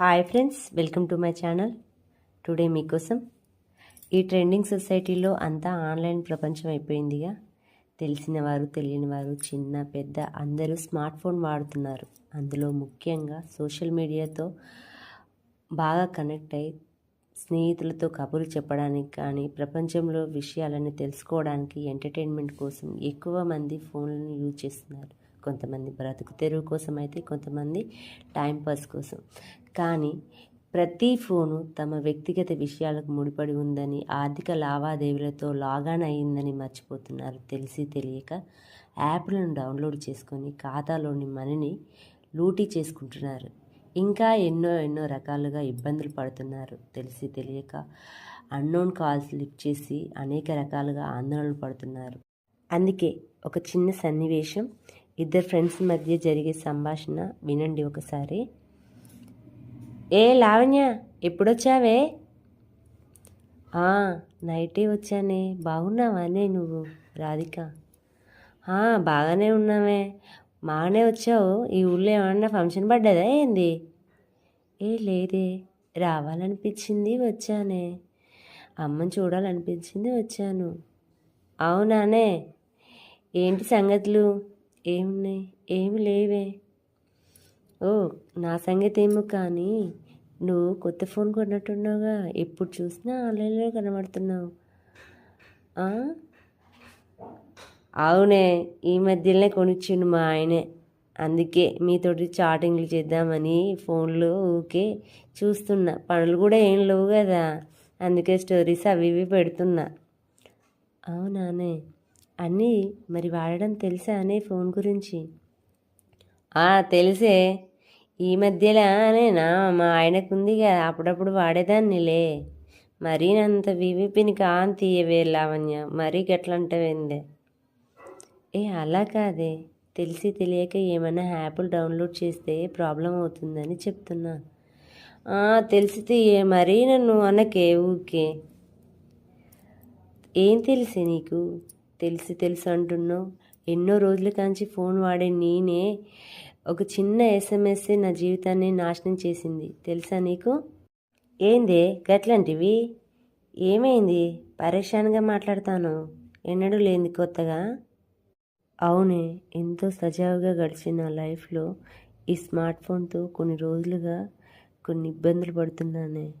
Hi friends welcome to my channel today మీకోసం ఈ trending సొసైటీలో అంతా ఆన్లైన్ ప్రపంచం అయిపోయిందిగా తెలిసిన వారు తెలియని వారు చిన్న పెద్ద అందరూ స్మార్ట్ ఫోన్ వాడుతున్నారు. అందులో ముఖ్యంగా సోషల్ మీడియాతో బాగా కనెక్ట్ అయి స్నేహితులతో కబుర్లు చెప్పడానికి కానీ ప్రపంచంలో విషయాలని తెలుసుకోవడానికి ఎంటర్టైన్మెంట్ కోసం ఎక్కువ మంది ఫోన్లను యూజ్ చేస్తున్నారు. కొంతమంది బ్రతుకు తెరువు కోసం అయితే కొంతమంది టైంపాస్ కోసం. కానీ ప్రతి ఫోను తమ వ్యక్తిగత విషయాలకు ముడిపడి ఉందని ఆర్థిక లావాదేవీలతో లాగాన్ అయ్యిందని మర్చిపోతున్నారు. తెలిసి తెలియక యాప్లను డౌన్లోడ్ చేసుకొని ఖాతాలోని మనీని లూటీ చేసుకుంటున్నారు. ఇంకా ఎన్నో ఎన్నో రకాలుగా ఇబ్బందులు పడుతున్నారు. తెలిసి తెలియక అన్నోన్ కాల్స్ లిఫ్ట్ చేసి అనేక రకాలుగా ఆందోళనలు పడుతున్నారు. అందుకే ఒక చిన్న సన్నివేశం ఇద్దరు ఫ్రెండ్స్ మధ్య జరిగే సంభాషణ వినండి ఒకసారి. ఏ లావణ్య ఎప్పుడొచ్చావే? నైటే వచ్చానే. బాగున్నావానే నువ్వు రాధిక? బాగానే ఉన్నామే. బాగానే వచ్చావు? ఈ ఊళ్ళో ఏమన్నా ఫంక్షన్ పడ్డదా ఏంది? ఏ లేదే. రావాలనిపించింది వచ్చానే. అమ్మని చూడాలనిపించింది వచ్చాను. అవునానే ఏంటి సంగతులు? ఏమున్నాయి? ఏమి లేవే. ఓ నా సంగతి ఏమో కానీ నువ్వు కొత్త ఫోన్ కొన్నట్టున్నావుగా ఎప్పుడు చూసినా ఆన్లైన్లో కనబడుతున్నావు. అవునే ఈ మధ్యలోనే కొనిచ్చిండు మా ఆయనే. అందుకే మీతోటి చాటింగ్లు చేద్దామని ఫోన్లో ఊకే చూస్తున్నా. పనులు కూడా ఏం లేవు కదా అందుకే స్టోరీస్ అవి ఇవి పెడుతున్నా. అవునానే అన్నీ మరి వాడడం తెలుసా అనే ఫోన్ గురించి? తెలుసే. ఈ మధ్యలోనేనా మా ఆయనకు ఉంది కదా అప్పుడప్పుడు వాడేదాన్నిలే. మరీ అంత వివిపిని కాని తీయవే లావణ్య మరీ గట్లంటవేందే. ఏ అలా కాదే. తెలిసి తెలియక ఏమైనా యాప్లు డౌన్లోడ్ చేస్తే ప్రాబ్లం అవుతుందని చెప్తున్నా. ఆ, తెలిసి తీయే మరీ నన్ను అనకే ఊకే ఏం తెలిసి నీకు? తెలిసి తెలుసు అంటున్నావు. ఎన్నో రోజుల కాంచి ఫోన్ వాడే నేనే ఒక చిన్న ఎస్ఎంఎస్ఏ నా జీవితాన్ని నాశనం చేసింది. తెలుసా నీకు? ఏందే గట్లాంటివి? ఏమైంది? పరేషాన్గా మాట్లాడతాను. ఎన్నడూ లేని కొత్తగా? అవునే ఎంతో సజావుగా గడిచిన లైఫ్లో ఈ స్మార్ట్ ఫోన్తో కొన్ని రోజులుగా కొన్ని ఇబ్బందులు పడుతున్నానే.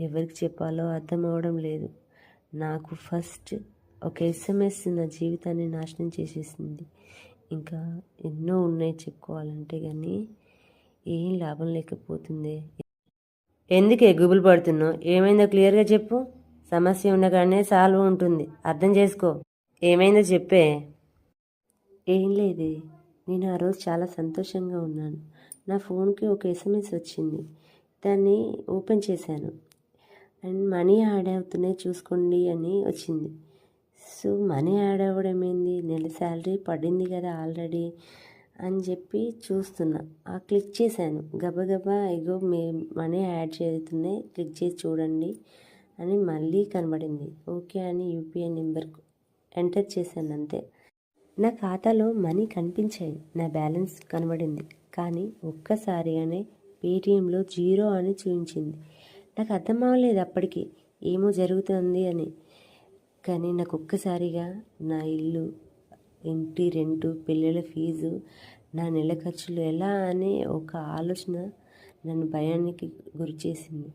ఎవరికి చెప్పాలో అర్థం అవడం లేదు. నాకు ఫస్ట్ ఒక ఎస్ఎంఎస్ నా జీవితాన్ని నాశనం చేసేసింది. ఇంకా ఎన్నో ఉన్నాయి చెప్పుకోవాలంటే కానీ ఏం లాభం లేకపోతుంది. ఎందుకే గుబులు పడుతున్నావు? ఏమైందో క్లియర్గా చెప్పు. సమస్య ఉండగానే సాల్వ్ ఉంటుంది. అర్థం చేసుకో. ఏమైందో చెప్పే. ఏం లేదే. నేను ఆ రోజు చాలా సంతోషంగా ఉన్నాను. నా ఫోన్కి ఒక ఎస్ఎంఎస్ వచ్చింది. దాన్ని ఓపెన్ చేశాను. అండ్ మనీ యాడ్ అవుతున్నాయి చూసుకోండి అని వచ్చింది. సో మనీ యాడ్ అవ్వడం ఏంది? నెల శాలరీ పడింది కదా ఆల్రెడీ అని చెప్పి చూస్తున్నా. ఆ క్లిక్ చేశాను. గబగబా ఇగో మీ మనీ యాడ్ చేస్తున్నాయి క్లిక్ చేసి చూడండి అని మళ్ళీ కనబడింది. ఓకే అని యూపీఐ నెంబర్ ఎంటర్ చేశాను అంతే. నా ఖాతాలో మనీ కనిపించాయి. నా బ్యాలెన్స్ కనబడింది. కానీ ఒక్కసారిగానే పేటీఎంలో జీరో అని చూపించింది. నాకు అర్థం అవ్వలేదు అప్పటికి. ఏమో జరుగుతుంది అని కానీ నాకు ఒక్కసారిగా నా ఇల్లు ఇంటి రెంటు పిల్లల ఫీజు నా నెల ఖర్చులు ఎలా అనే ఒక ఆలోచన నన్ను భయానికి గురి చేసింది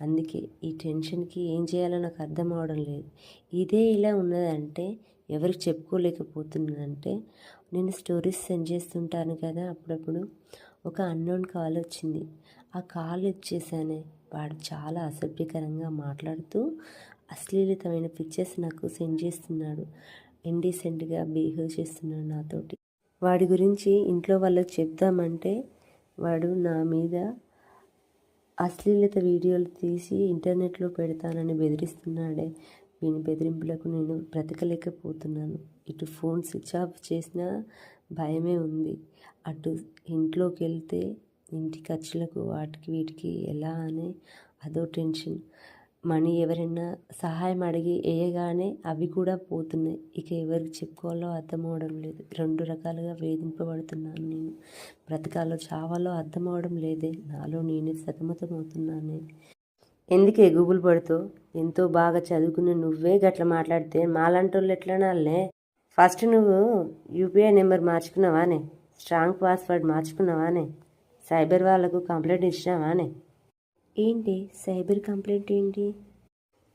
అందుకే ఈ టెన్షన్కి ఏం చేయాలో నాకు అర్థం అవడం లేదు. ఇదే ఇలా ఉన్నదంటే ఎవరికి చెప్పుకోలేకపోతున్నానంటే నేను స్టోరీస్ సెండ్ చేస్తుంటాను కదా అప్పుడప్పుడు. ఒక అన్నోన్ కాల్ వచ్చింది. ఆ కాల్ ఇచ్చేసానే వాడు చాలా అసభ్యకరంగా మాట్లాడుతూ అశ్లీలితమైన పిక్చర్స్ నాకు సెండ్ చేస్తున్నాడు. ఇండీసెంట్గా బిహేవ్ చేస్తున్నాడు నాతోటి. వాడి గురించి ఇంట్లో వాళ్ళకి చెప్దామంటే వాడు నా మీద అశ్లీలత వీడియోలు తీసి ఇంటర్నెట్లో పెడతానని బెదిరిస్తున్నాడే. వీని బెదిరింపులకు నేను బ్రతకలేకపోతున్నాను. ఇటు ఫోన్ స్విచ్ ఆఫ్ చేసినా భయమే ఉంది. అటు ఇంట్లోకి వెళ్తే ఇంటి ఖర్చులకు వాటికి వీటికి ఎలా అని అదో టెన్షన్ మనీ ఎవరైనా సహాయం అడిగి వేయగానే అవి కూడా పోతున్నాయి. ఇక ఎవరికి చెప్పుకోవాలో అర్థం అవడం లేదు. రెండు రకాలుగా వేధింపబడుతున్నాను నేను. బ్రతకాలో చావాలో అర్థం అవడం లేదే. నాలో నేనే సతమతం అవుతున్నానే ఎందుకే గూగుల్ పడుతూ? ఎంతో బాగా చదువుకున్న నువ్వే గట్ల మాట్లాడితే మాలాంటోళ్ళు వాళ్ళు ఎట్లనాలే ఫస్ట్ నువ్వు యూపీఐ నెంబర్ మార్చుకున్నావానే? స్ట్రాంగ్ పాస్వర్డ్ మార్చుకున్నావానే? సైబర్ వాళ్ళకు కంప్లైంట్ ఇచ్చినావానే? ఏంటి? సైబర్ కంప్లైంట్ ఏంటి?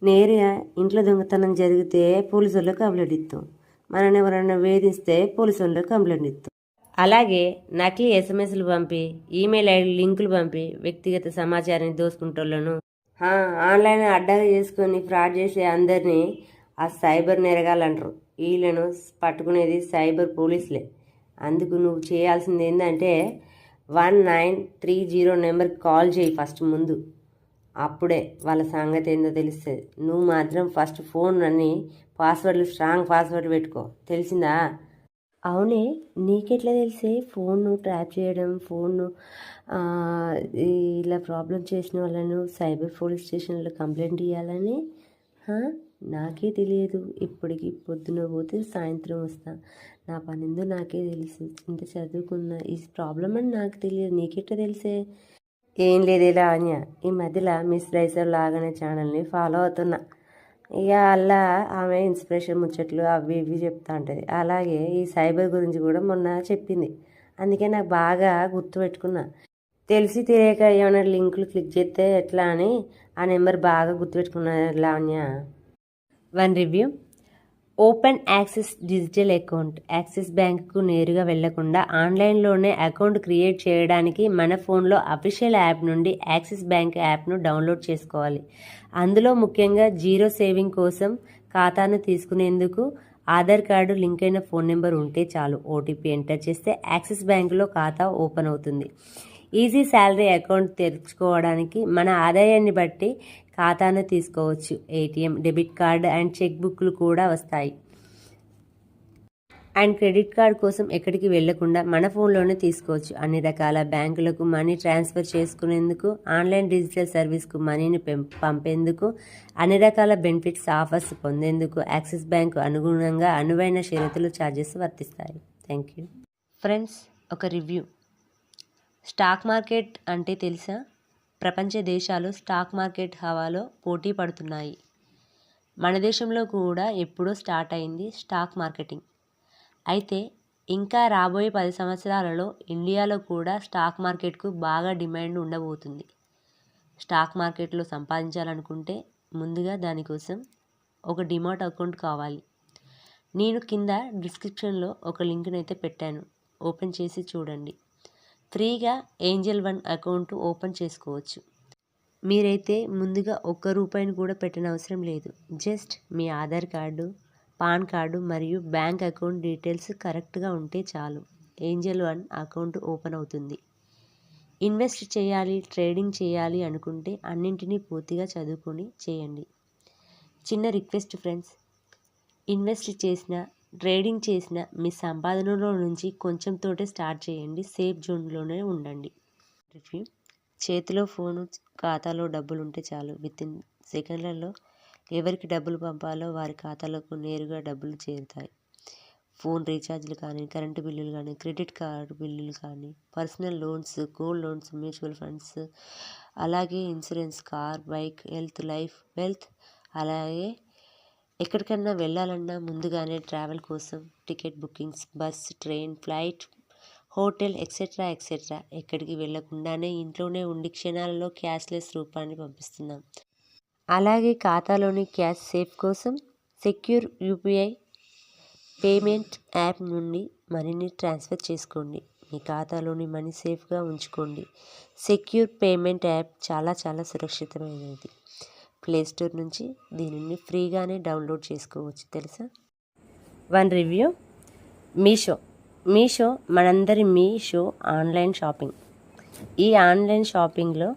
నేరుగా ఇంట్లో దొంగతనం జరిగితే పోలీసుల్లో కంప్లైంట్ ఇస్తాం మనని ఎవరైనా వేధిస్తే పోలీసుల్లో కంప్లైంట్ ఇస్తాం అలాగే నకిలీ ఎస్ఎంఎస్లు పంపి ఈమెయిల్ ఐడి లింకులు పంపి వ్యక్తిగత సమాచారాన్ని దోసుకుంటోళ్ళను. ఆన్లైన్ అడ్డాగా చేసుకొని ఫ్రాడ్ చేసే అందరినీ ఆ సైబర్ నెరగాలంటారు వీళ్ళను పట్టుకునేది సైబర్ పోలీసులే. అందుకు నువ్వు చేయాల్సింది ఏంటంటే వన్ నైన్ త్రీ జీరో నెంబర్కి కాల్ చేయి ఫస్ట్ ముందు. అప్పుడే వాళ్ళ సంగతి ఏందో తెలుస్తుంది. నువ్వు మాత్రం ఫస్ట్ ఫోన్ అని పాస్వర్డ్లు స్ట్రాంగ్ పాస్వర్డ్ పెట్టుకో. తెలిసిందా? అవునే నీకెట్లా తెలిసే? ఫోన్ను ట్రాప్ చేయడం ఫోన్ ఇలా ప్రాబ్లం చేసిన వాళ్ళను సైబర్ పోలీస్ స్టేషన్లో కంప్లైంట్ ఇవ్వాలని నాకే తెలియదు. ఇప్పటికి పొద్దున పోతే సాయంత్రం వస్తా. నా పని ఏందో నాకే తెలుసు. ఇంత చదువుకున్నా ఈ ప్రాబ్లం అని నాకు తెలియదు. నీకెట్లా తెలిసే? ఏం లేదు ఇలా అన్య. ఈ మధ్యలో మిస్ రైసర్ లాగానే ఛానల్ని ఫాలో అవుతున్నా. ఇక అలా ఆమె ఇన్స్పిరేషన్ ముచ్చట్లు అవి ఇవి చెప్తా ఉంటుంది. అలాగే ఈ సైబర్ గురించి కూడా మొన్న చెప్పింది. అందుకే నాకు బాగా గుర్తుపెట్టుకున్నా తెలిసి తెలియక ఏమైనా లింకులు క్లిక్ చేస్తే ఎట్లా అని ఆ నెంబర్ బాగా గుర్తుపెట్టుకున్నా Lavanya one review. Open access digital account. Axis బ్యాంకుకు నేరుగా వెళ్ళకుండా ఆన్లైన్లోనే అకౌంట్ క్రియేట్ చేయడానికి మన ఫోన్లో అఫీషియల్ యాప్ నుండి యాక్సిస్ బ్యాంక్ యాప్ను డౌన్లోడ్ చేసుకోవాలి. అందులో ముఖ్యంగా జీరో సేవింగ్ కోసం ఖాతాను తీసుకునేందుకు ఆధార్ కార్డు లింక్ అయిన ఫోన్ నెంబర్ ఉంటే చాలు. ఓటీపీ ఎంటర్ చేస్తే యాక్సిస్ బ్యాంకులో ఖాతా ఓపెన్ అవుతుంది. ఈజీ శాలరీ అకౌంట్ తెరుచుకోవడానికి మన ఆదాయాన్ని బట్టి ఖాతాను తీసుకోవచ్చు. ATM debit card and cheque బుక్లు కూడా వస్తాయి. అండ్ క్రెడిట్ కార్డ్ కోసం ఎక్కడికి వెళ్ళకుండా మన ఫోన్లోనే తీసుకోవచ్చు. అన్ని రకాల బ్యాంకులకు మనీ ట్రాన్స్ఫర్ చేసుకునేందుకు ఆన్లైన్ డిజిటల్ సర్వీస్కు మనీని పంపేందుకు అన్ని రకాల బెనిఫిట్స్ ఆఫర్స్ పొందేందుకు యాక్సిస్ బ్యాంక్ అనుగుణంగా అనువైన షరతులు ఛార్జెస్ వర్తిస్తాయి. థ్యాంక్ యూ ఫ్రెండ్స్ ఒక రివ్యూ. స్టాక్ మార్కెట్ అంటే తెలుసా? ప్రపంచ దేశాలు స్టాక్ మార్కెట్ హవాలో పోటీ పడుతున్నాయి. మన దేశంలో కూడా ఎప్పుడో స్టార్ట్ అయింది స్టాక్ మార్కెటింగ్. అయితే ఇంకా రాబోయే పది సంవత్సరాలలో ఇండియాలో కూడా స్టాక్ మార్కెట్కు బాగా డిమాండ్ ఉండబోతుంది. స్టాక్ మార్కెట్లో సంపాదించాలనుకుంటే ముందుగా దానికోసం ఒక డిమాట్ అకౌంట్ కావాలి. నేను కింద డిస్క్రిప్షన్లో ఒక లింక్ని అయితే పెట్టాను. ఓపెన్ చేసి చూడండి. ఫ్రీగా ఏంజల్ వన్ అకౌంట్ ఓపెన్ చేసుకోవచ్చు. మీరైతే ముందుగా ఒక్క రూపాయిని కూడా పెట్టనవసరం లేదు. జస్ట్ మీ ఆధార్ కార్డు పాన్ కార్డు మరియు బ్యాంక్ అకౌంట్ డీటెయిల్స్ కరెక్ట్గా ఉంటే చాలు. ఏంజల్ వన్ అకౌంట్ ఓపెన్ అవుతుంది. ఇన్వెస్ట్ చేయాలి ట్రేడింగ్ చేయాలి అనుకుంటే అన్నింటినీ పూర్తిగా చదువుకొని చేయండి. చిన్న రిక్వెస్ట్ ఫ్రెండ్స్ ఇన్వెస్ట్ చేసిన ట్రేడింగ్ చేసిన మీ సంపాదనలో నుంచి కొంచెంతోటే స్టార్ట్ చేయండి. సేఫ్ జోన్లోనే ఉండండి. రివ్యూ. చేతిలో ఫోను ఖాతాలో డబ్బులు ఉంటే చాలు. విత్ ఇన్ సెకండ్లలో ఎవరికి డబ్బులు పంపాలో వారి ఖాతాలకు నేరుగా డబ్బులు చేరుతాయి. ఫోన్ రీఛార్జ్లు కానీ కరెంటు బిల్లులు కానీ క్రెడిట్ కార్డు బిల్లులు కానీ personal loans gold loans mutual funds అలాగే insurance car bike health life wealth అలాగే ఎక్కడికన్నా వెళ్ళాలన్నా ముందుగానే ట్రావెల్ కోసం ticket bookings bus train flight hotel etcetera etcetera ఎక్కడికి వెళ్ళకుండానే ఇంట్లోనే ఉండి క్షణాలలో క్యాష్లెస్ రూపాన్ని పంపిస్తున్నాం. అలాగే ఖాతాలోని క్యాష్ సేఫ్ కోసం సెక్యూర్ యూపీఐ పేమెంట్ యాప్ నుండి మనీని ట్రాన్స్ఫర్ చేసుకోండి. మీ ఖాతాలోని మనీ సేఫ్గా ఉంచుకోండి. సెక్యూర్ పేమెంట్ యాప్ చాలా చాలా సురక్షితమైనది. ప్లేస్టోర్ నుంచి దీనిని ఫ్రీగానే డౌన్లోడ్ చేసుకోవచ్చు తెలుసా? One review. మీషో. మీషో మనందరి మీషో ఆన్లైన్ షాపింగ్. ఈ ఆన్లైన్ షాపింగ్లో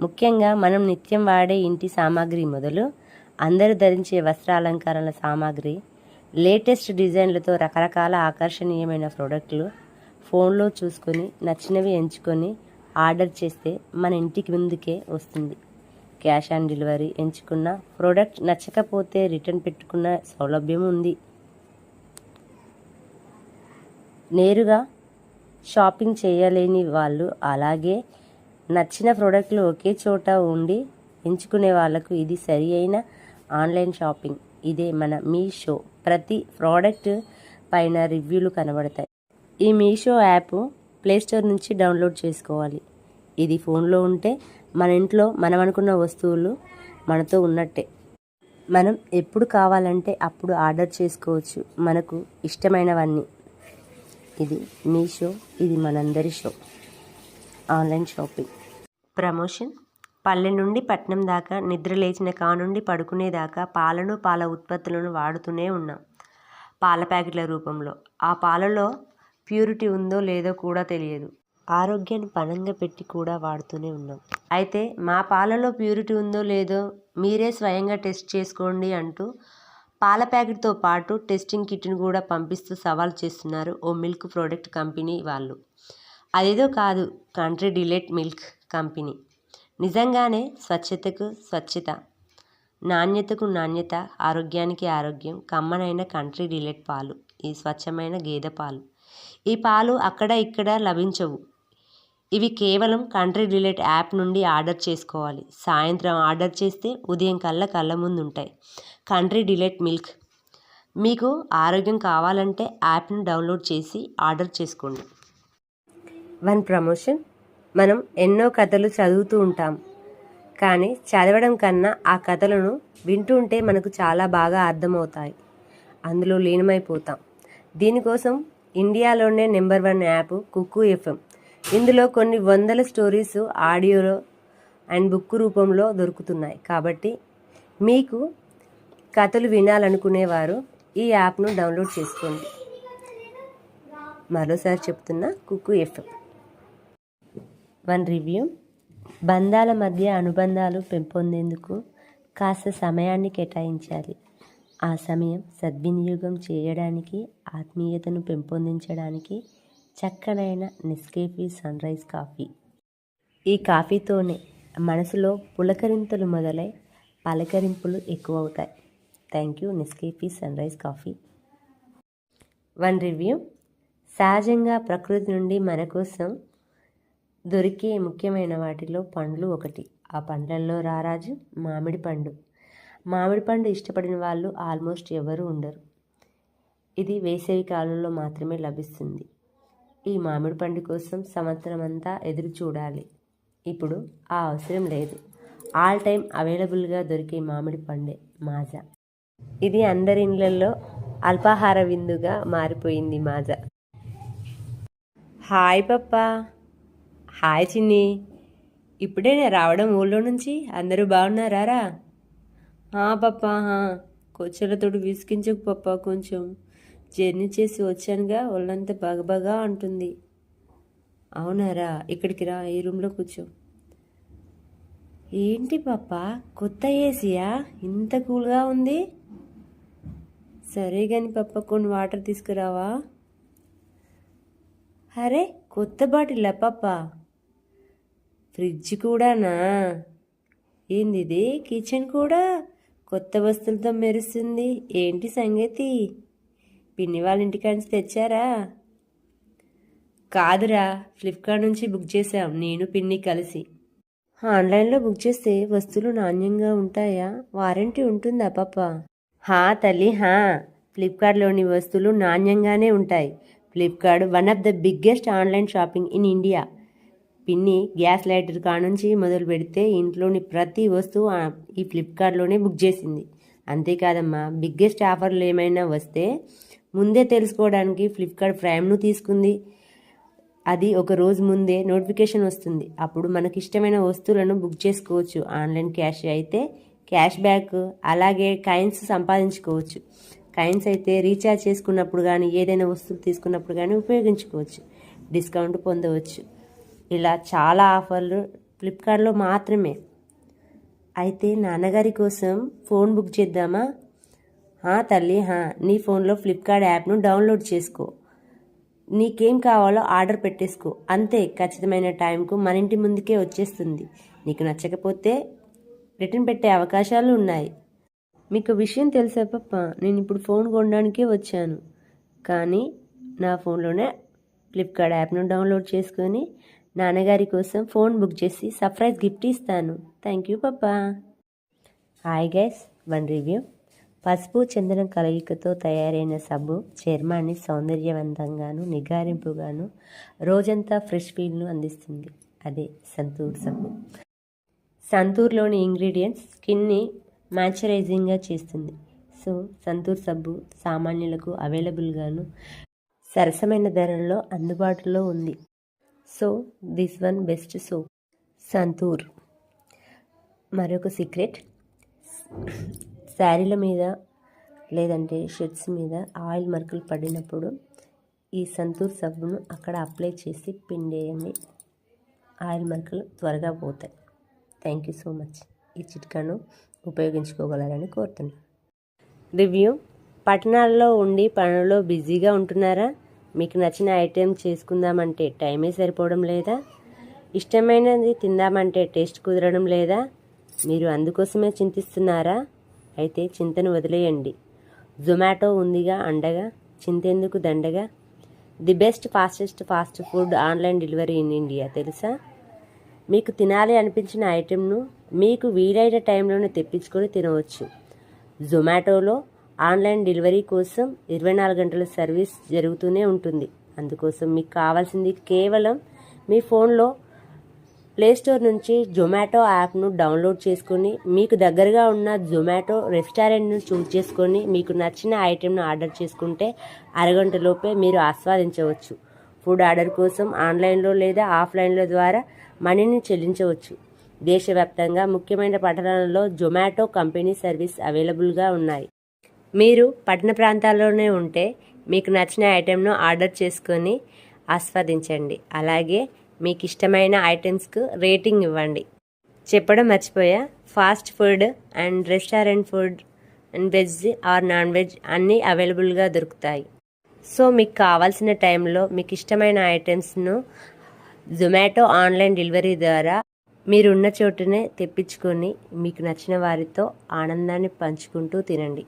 ముఖ్యంగా మనం నిత్యం వాడే ఇంటి సామాగ్రి మొదలు అందరూ ధరించే వస్త్రాలంకరణ సామాగ్రి లేటెస్ట్ డిజైన్లతో రకరకాల ఆకర్షణీయమైన ప్రోడక్ట్లు ఫోన్లో చూసుకొని నచ్చినవి ఎంచుకొని ఆర్డర్ చేస్తే మన ఇంటికి ముందుకే వస్తుంది. క్యాష్ ఆన్ డెలివరీ ఎంచుకున్న ప్రోడక్ట్ నచ్చకపోతే రిటర్న్ పెట్టుకున్న సౌలభ్యం ఉంది. నేరుగా షాపింగ్ చేయలేని వాళ్ళు అలాగే నచ్చిన ప్రోడక్ట్లు ఒకే చోట ఉండి ఎంచుకునే వాళ్ళకు ఇది సరి అయిన ఆన్లైన్ షాపింగ్. ఇదే మన మీషో. ప్రతి ప్రోడక్ట్ పైన రివ్యూలు కనబడతాయి. ఈ మీషో యాప్ ప్లేస్టోర్ నుంచి డౌన్లోడ్ చేసుకోవాలి. ఇది ఫోన్లో ఉంటే మన ఇంట్లో మనం అనుకున్న వస్తువులు మనతో ఉన్నట్టే. మనం ఎప్పుడు కావాలంటే అప్పుడు ఆర్డర్ చేసుకోవచ్చు. మనకు ఇష్టమైనవన్నీ. ఇది మీ షో ఇది మనందరి షో. Online shopping. ప్రమోషన్. పల్లె నుండి పట్నం దాకా నిద్ర లేచిన కానుండి పడుకునేదాకా పాలను పాల ఉత్పత్తులను వాడుతూనే ఉన్నాం. పాల ప్యాకెట్ల రూపంలో. ఆ పాలలో ప్యూరిటీ ఉందో లేదో కూడా తెలియదు. ఆరోగ్యాన్ని పణంగా పెట్టి కూడా వాడుతూనే ఉన్నాం. అయితే మా పాలలో ప్యూరిటీ ఉందో లేదో మీరే స్వయంగా టెస్ట్ చేసుకోండి అంటూ పాల ప్యాకెట్తో పాటు టెస్టింగ్ కిట్ను కూడా పంపిస్తూ సవాల్ చేస్తున్నారు ఓ మిల్క్ ప్రోడక్ట్ కంపెనీ వాళ్ళు. అదేదో కాదు కంట్రీ డిలైట్ మిల్క్ కంపెనీ. నిజంగానే స్వచ్ఛతకు స్వచ్ఛత నాణ్యతకు నాణ్యత ఆరోగ్యానికి ఆరోగ్యం కమ్మనైన కంట్రీ డిలైట్ పాలు ఈ స్వచ్ఛమైన గేదె పాలు. ఈ పాలు అక్కడ ఇక్కడ లభించవు. ఇవి కేవలం కంట్రీ డిలేట్ యాప్ నుండి ఆర్డర్ చేసుకోవాలి. సాయంత్రం ఆర్డర్ చేస్తే ఉదయం కల్లా కళ్ళ ముందు ఉంటాయి కంట్రీ డిలేట్ మిల్క్. మీకు ఆరోగ్యం కావాలంటే యాప్ను డౌన్లోడ్ చేసి ఆర్డర్ చేసుకోండి. One promotion. మనం ఎన్నో కథలు చదువుతూ ఉంటాం. కానీ చదవడం కన్నా ఆ కథలను వింటుంటే మనకు చాలా బాగా అర్థమవుతాయి. అందులో లీనమైపోతాం. దీనికోసం ఇండియాలోనే number one app Kuku FM. ఇందులో కొన్ని వందల స్టోరీస్ ఆడియోలో అండ్ బుక్ రూపంలో దొరుకుతున్నాయి. కాబట్టి మీకు కథలు వినాలనుకునేవారు ఈ యాప్ను డౌన్లోడ్ చేసుకోండి. మరోసారి చెప్తున్నా కుక్కు ఎఫ్ఎం. One review. బంధాల మధ్య అనుబంధాలు పెంపొందేందుకు కాస్త సమయాన్ని కేటాయించాలి. ఆ సమయం సద్వినియోగం చేయడానికి ఆత్మీయతను పెంపొందించడానికి చక్కనైన నిస్కేఫీ సన్ రైజ్ కాఫీ ఈ కాఫీతోనే మనసులో పులకరింతలు మొదలై పలకరింపులు ఎక్కువ అవుతాయి thank you Nescafe Sunrise coffee one review సహజంగా ప్రకృతి నుండి మన కోసం దొరికే ముఖ్యమైన వాటిలో పండ్లు ఒకటి. ఆ పండ్లలో రారాజు మామిడి పండు. మామిడి పండు ఇష్టపడిన వాళ్ళు ఆల్మోస్ట్ ఎవరు ఉండరు. ఇది వేసవి కాలంలో మాత్రమే లభిస్తుంది. ఈ మామిడి పండు కోసం సంవత్సరం అంతా ఎదురు చూడాలి. ఇప్పుడు ఆ అవసరం లేదు. ఆల్ టైం అవైలబుల్గా దొరికే మామిడి పండే మాజా. ఇది అందరి ఇళ్ళల్లో అల్పాహార విందుగా మారిపోయింది మాజా. హాయ్ పప్పా. హాయ్ చిన్ని. ఇప్పుడే నేను రావడం ఊళ్ళో నుంచి అందరూ బాగున్నారా పప్పా కొచ్చలతోటి విసికించకు పప్ప కొంచెం. జర్నీ చేసి వచ్చానుగా ఒళ్ళంతా బగబగా అంటుంది. అవునారా ఇక్కడికి రా ఈ రూమ్లో కూర్చో. ఏంటి పాప కొత్త ఏసీయా? ఇంత కూల్గా ఉంది. సరే కానీ పప్ప కొన్ని వాటర్ తీసుకురావా? అరే కొత్త బాటిల్లా పాప? ఫ్రిడ్జ్ కూడానా? ఏంది ఇది కిచెన్ కూడా? కొత్త వస్తువులతో మెరుస్తుంది. ఏంటి సంగతి? పిన్ని వాళ్ళ ఇంటికాంచి తెచ్చారా? కాదురా ఫ్లిప్కార్ట్ నుంచి బుక్ చేసాం నేను పిన్ని కలిసి. ఆన్లైన్లో బుక్ చేస్తే వస్తువులు నాణ్యంగా ఉంటాయా? వారంటీ ఉంటుందా పాప? హా తల్లి హా. ఫ్లిప్కార్ట్లోని వస్తువులు నాణ్యంగానే ఉంటాయి. Flipkart one of the biggest online shopping in India. పిన్ని గ్యాస్ లైటర్ కానుంచి మొదలు పెడితే ఇంట్లోని ప్రతి వస్తువు ఈ ఫ్లిప్కార్ట్లోనే బుక్ చేసింది. అంతేకాదమ్మా బిగ్గెస్ట్ ఆఫర్లు ఏమైనా వస్తే ముందే తెలుసుకోవడానికి ఫ్లిప్కార్ట్ ప్రైమ్ను తీసుకుంది. అది ఒక రోజు ముందే నోటిఫికేషన్ వస్తుంది. అప్పుడు మనకి ఇష్టమైన వస్తువులను బుక్ చేసుకోవచ్చు. ఆన్లైన్ క్యాష్ అయితే క్యాష్ బ్యాక్ అలాగే కాయిన్స్ సంపాదించుకోవచ్చు. కాయిన్స్ అయితే రీఛార్జ్ చేసుకున్నప్పుడు కానీ ఏదైనా వస్తువు తీసుకున్నప్పుడు కానీ ఉపయోగించుకోవచ్చు. డిస్కౌంట్ పొందవచ్చు. ఇలా చాలా ఆఫర్లు ఫ్లిప్కార్ట్లో మాత్రమే. అయితే నాన్నగారి కోసం ఫోన్ బుక్ చేద్దామా? ఆ తల్లి హా. నీ ఫోన్లో ఫ్లిప్కార్ట్ యాప్ను డౌన్లోడ్ చేసుకో. నీకేం కావాలో ఆర్డర్ పెట్టేసుకో. అంతే ఖచ్చితమైన టైంకు మన ఇంటి ముందుకే వచ్చేస్తుంది. నీకు నచ్చకపోతే రిటర్న్ పెట్టే అవకాశాలు ఉన్నాయి. మీకు విషయం తెలుసా పప్ప? నేను ఇప్పుడు ఫోన్ కొనడానికే వచ్చాను. కానీ నా ఫోన్లోనే ఫ్లిప్కార్ట్ యాప్ను డౌన్లోడ్ చేసుకొని నాన్నగారి కోసం ఫోన్ బుక్ చేసి సర్ప్రైజ్ గిఫ్ట్ ఇస్తాను. Thank you papa. Hi guys one review. పసుపు చందనం కలయికతో తయారైన సబ్బు చర్మాన్ని సౌందర్యవంతంగాను నిగారింపుగాను రోజంతా ఫ్రెష్ ఫీల్ను అందిస్తుంది. అదే సంతూర్ సబ్బు. సంతూర్లోని ఇంగ్రీడియంట్స్ స్కిన్ని మాయిశ్చరైజింగ్గా చేస్తుంది. సో సంతూర్ సబ్బు సామాన్యులకు అవైలబుల్గాను సరసమైన ధరల్లో అందుబాటులో ఉంది. So this one best soap Santoor. మరొక సీక్రెట్. శారీల మీద లేదంటే షర్ట్స్ మీద ఆయిల్ మరకలు పడినప్పుడు ఈ సంతూర్ సబ్బును అక్కడ అప్లై చేసి పిండేయండి ఆయిల్ మరకలు త్వరగా పోతాయి. Thank you so much. ఈ చిట్కాను ఉపయోగించుకోగలరని కోరుతున్నాను. రివ్యూ. పట్టణాల్లో ఉండి పనుల్లో బిజీగా ఉంటున్నారా? మీకు నచ్చిన ఐటెం చేసుకుందామంటే టైమే సరిపోవడం లేదా? ఇష్టమైనది తిందామంటే టేస్ట్ కుదరడం లేదా? మీరు అందుకోసమే చింతిస్తున్నారా? అయితే చింతను వదిలేయండి. జొమాటో ఉందిగా అండగా? చింతెందుకు దండగా? The best fastest fast food online delivery in India తెలుసా? మీకు తినాలి అనిపించిన ఐటెంను మీకు వీలైన టైంలోనే తెప్పించుకొని తినవచ్చు. జొమాటోలో ఆన్లైన్ డెలివరీ కోసం ఇరవై నాలుగు గంటల సర్వీస్ జరుగుతూనే ఉంటుంది. అందుకోసం మీకు కావాల్సింది కేవలం మీ ఫోన్లో ప్లేస్టోర్ నుంచి జొమాటో యాప్ను డౌన్లోడ్ చేసుకొని మీకు దగ్గరగా ఉన్న జొమాటో రెస్టారెంట్ను చూస్ చేసుకొని మీకు నచ్చిన ఐటెంను ఆర్డర్ చేసుకుంటే అరగంటలోపే మీరు ఆస్వాదించవచ్చు. ఫుడ్ ఆర్డర్ కోసం ఆన్లైన్లో లేదా ఆఫ్లైన్లో ద్వారా మనీని చెల్లించవచ్చు. దేశవ్యాప్తంగా ముఖ్యమైన పట్టణాలలో జొమాటో కంపెనీ సర్వీస్ అవైలబుల్గా ఉన్నాయి. మీరు పట్టణ ప్రాంతాల్లోనే ఉంటే మీకు నచ్చిన ఐటెంను ఆర్డర్ చేసుకొని ఆస్వాదించండి. అలాగే మీకు ఇష్టమైన ఐటమ్స్కు రేటింగ్ ఇవ్వండి. చెప్పడం మర్చిపోయా? Fast food and restaurant food and veg or non veg అన్నీ అవైలబుల్గా దొరుకుతాయి. సో మీకు కావాల్సిన టైంలో మీకు ఇష్టమైన ఐటమ్స్ను జొమాటో ఆన్లైన్ డెలివరీ ద్వారా మీరున్న చోటునే తెప్పించుకొని మీకు నచ్చిన వారితో ఆనందాన్ని పంచుకుంటూ తినండి.